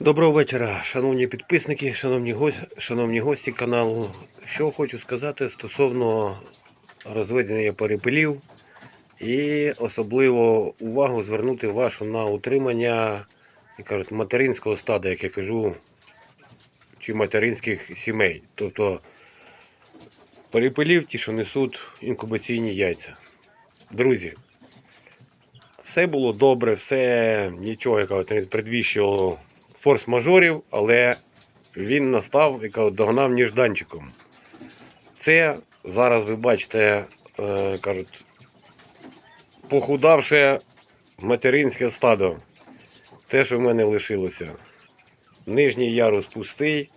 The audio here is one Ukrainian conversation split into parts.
Доброго вечора, шановні підписники, шановні гості, шановні гості каналу. Що хочу сказати стосовно розведення перепелів і особливо увагу звернути вашу на утримання як кажуть, материнського стада, як я кажу, чи материнських сімей. Тобто перепелів ті, що несуть інкубаційні яйця. Друзі, все було добре, все нічого яка не предвіщувало форс-мажорів, але він настав і догнав ніжданчиком. Це зараз ви бачите, е, кажуть, похудавше материнське стадо. Те, що в мене лишилося. Нижній ярус пустий,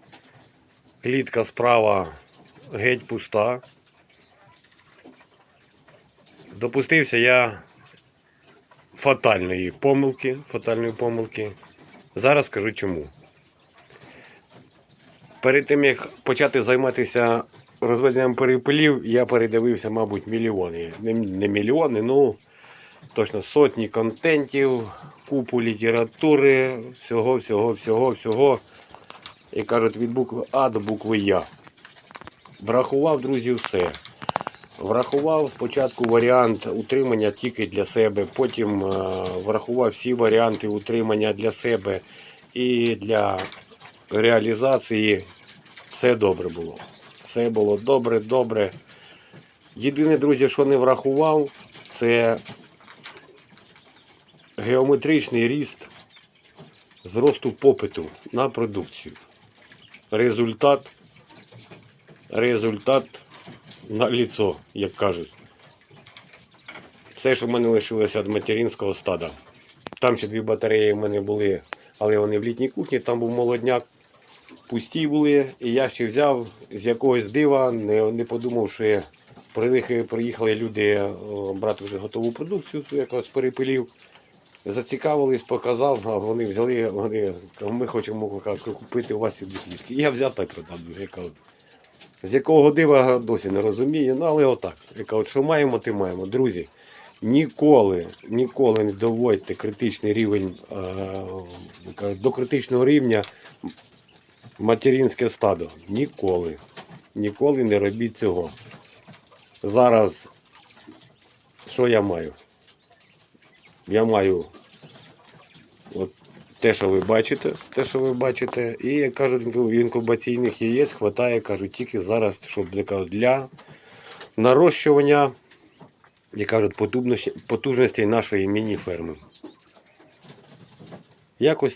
клітка справа геть пуста. Допустився я фатальної помилки, фатальної помилки. Зараз скажу чому. Перед тим як почати займатися розведенням перепелів, я передивився, мабуть, мільйони. Не, не мільйони, ну точно сотні контентів, купу літератури, всього, всього, всього, всього. І кажуть, від букви А до букви Я. Врахував, друзі, все. Врахував спочатку варіант утримання тільки для себе, потім е, врахував всі варіанти утримання для себе і для реалізації. Все добре було. Все було добре, добре. Єдине, друзі, що не врахував, це геометричний ріст зросту попиту на продукцію. Результат, результат на ліцо, як кажуть. Все, що в мене лишилося від материнського стада. Там ще дві батареї в мене були, але вони в літній кухні, там був молодняк. Пусті були, і я ще взяв з якогось дива, не, не подумавши, приїхали, приїхали люди брати вже готову продукцію, якось перепилів. Зацікавились, показав, а вони взяли, вони ми хочемо купити у вас і. І я взяв та й продав. З якого дива досі не розумію, ну але отак. Я кажу, що маємо, ти маємо. Друзі, ніколи, ніколи не доводьте критичний рівень е, до критичного рівня материнське стадо. Ніколи. Ніколи не робіть цього. Зараз що я маю? Я маю от те, що ви бачите, те, що ви бачите, і як кажуть, інкубаційних яєць хватає, кажуть, тільки зараз, щоб для, нарощування, як кажуть, потужності, нашої міні-ферми. Якось